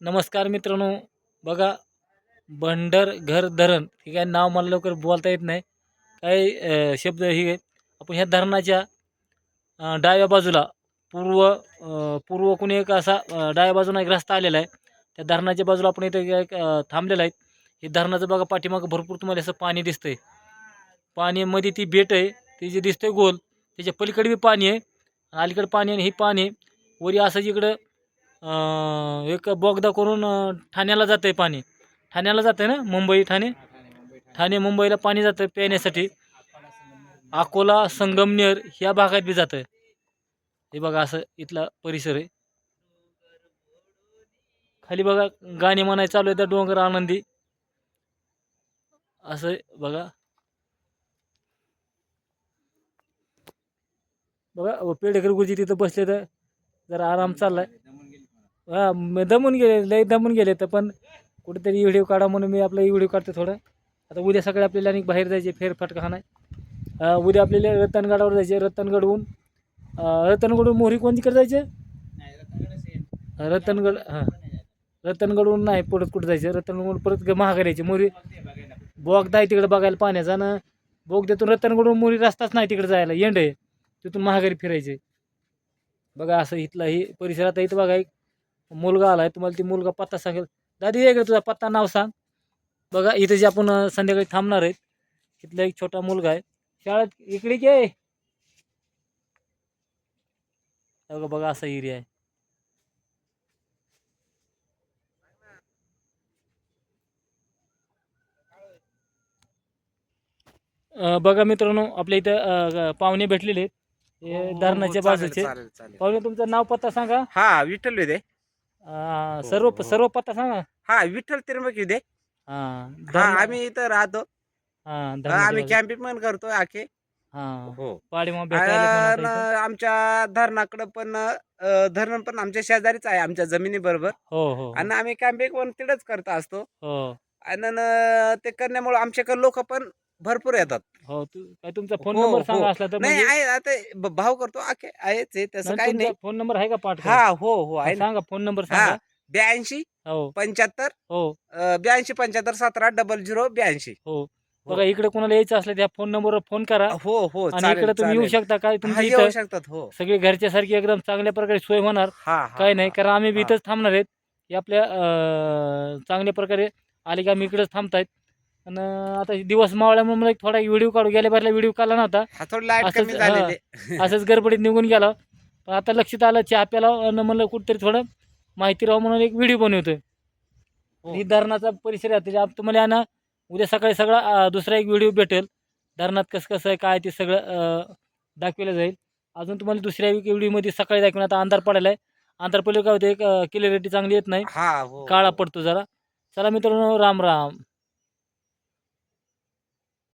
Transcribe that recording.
नमस्कार मित्रांनो. बघा भंडर घर धरण हे काय नाव मला लवकर बोलता येत नाही. काही शब्द हे आपण ह्या धरणाच्या डाव्या बाजूला पूर्व पूर्व पूर्वकडून एक असा डाव्या बाजूला एक रस्ता आलेला आहे. त्या धरणाच्या बाजूला आपण इथं एक थांबलेला थांबलेलं आहे. हे धरणाचं बघा पाठीमागं भरपूर तुम्हाला असं पाणी दिसतंय. पाण्यामध्ये ती बेट आहे ती जे दिसतंय गोल त्याच्या पलीकडे बी पाणी आहे. अलीकडे पाणी आहे आणि हे पाणी आहे. वरी असं जिकडं एक बोगदा करून ठाण्याला जातं आहे पाणी. ठाण्याला जातं आहे ना? मुंबई ठाणे? ठाणे मुंबईला पाणी जातं पिण्यासाठी अकोला संगमनेर ह्या भागात बी जातं हे बघा असं इथला परिसर आहे. खाली बघा गाणी म्हणाय चालू आहे त्या डोंगर आनंदी. असं बघा. बघा पेडेकर गुरुजी तिथं बसले तर जरा आराम चाललाय. हा म- दमून गेले लय दमून गेले तर पण कुठेतरी व्हिडिओ काढा म्हणून मी आपला व्हिडिओ काढतो थोडं. आता उद्या सकाळी आपल्याला आणि बाहेर जायचे फेरफटका हा नाही. उद्या आपल्याला रतनगडावर जायचे रतनगडहून. अं, रतनगडहून मोहरी कोणतीकडे जायचे? रतनगड हां. रतनगडहून नाही परत कुठं जायचं? रतनगड परत ग- महागारी मोरी बोगदा आहे तिकडे बघायला पाण्याचा ना बोगद्यातून रतनगडहून मोरी रस्ताच नाही तिकडे जायला. येंड आहे. तिथून महागारी फिरायचे. बघा असं इथला ही परिसरात इथं बघा एक मुलगा आलाय तुम्हाला ती मुलगा पत्ता सांगेल. दादी इकडे तुझा पत्ता नाव सांग. बघा इथे जे आपण संध्याकाळी थांबणार आहेत इथला एक छोटा मुलगा आहे. शाळेत इकडे के बघा बघा असा एरिया आहे. बघा मित्रांनो आपल्या इथं पाहुणे भेटलेले आहेत. हे धरणाच्या बाजूचे. पाहुणे तुमचं नाव पत्ता सांगा. हा विठ्ठल दे अं, हो, सर्व हो. सर्व पत्ता सांगा. हा विठ्ठल त्र्यंबक दे. हा हा आम्ही इथं राहतो. हा आम्ही. कॅम्पिंग पण करतो आखे. हा हो. पाडीमा भेटायला म्हणून आणि आता इथं. आमच्या धरणाकडं पण अं, धरण पण आमच्या शेजारीच आहे आमच्या जमिनी बरोबर हो हो. आणि आम्ही कॅम्पिंग पण तिथंच करत असतो. हो. आणि न- ते करण्यामुळे आमच्याकडे लोक पण भरपूर येतात. हो तू काय तुमचा फोन हो, नंबर हो. सांगा असला तर नाही म्हणजे- आहे आता ब- भाव करतो आखे आहेच आहे तसं नाही, काही तुमचा नाही. फोन नंबर आहे का पाठ हा हो हो आहे ना. सांगा फोन नंबर हा सांगा ब्याऐंशी हो. पंच्याहत्तर हो. ब्याऐंशी पंच्याहत्तर सतरा डबल झिरो ब्याऐंशी. हो. बघा इकडे कोणाला यायचं असलं त्या फोन नंबरवर फोन करा. हो हो आणि चालेल इकडे तुम्ही येऊ चालेल. शकता काय हा, तुमच्या येऊ इथं शकतात हो. सगळे घरच्या सारखी एकदम चांगल्या प्रकारे सोय होणार. हा हा, काय नाही हा. कारण आम्ही बी हा. इथंच थांबणार आहेत. हे आपल्या अं, चांगल्या प्रकारे आले की आम्ही इकडेच थांबतायत. आणि आता दिवस मावळ्यामुळे मला एक थोडा व्हिडिओ काढू गेल्या बाहेरला व्हिडिओ काढला नव्हता. थोडी लाइट असंच, हा. गडबडीत निघून गेला. पण आता लक्षात आलं चहा प्याला आणि म्हणलं कुठेतरी थोडं माहिती राहावं म्हणून एक व्हिडिओ बनवतोय. हो. ही धरणाचा परिसर आहे त्याच्या तुम्हाला आहे ना उद्या सकाळी सगळा अं, दुसरा एक व्हिडिओ भेटेल. धरणात कसं कसं आहे काय ते सगळं अं, दाखवलं जाईल. अजून तुम्हाला दुसऱ्या व्हिडिओमध्ये सकाळी दाखवून आता अंधार पडायला आहे. अंधार पडले काय होते एक क्लिअरिटी चांगली येत नाही. हा हो. काळा पडतो जरा. चला मित्रांनो राम राम.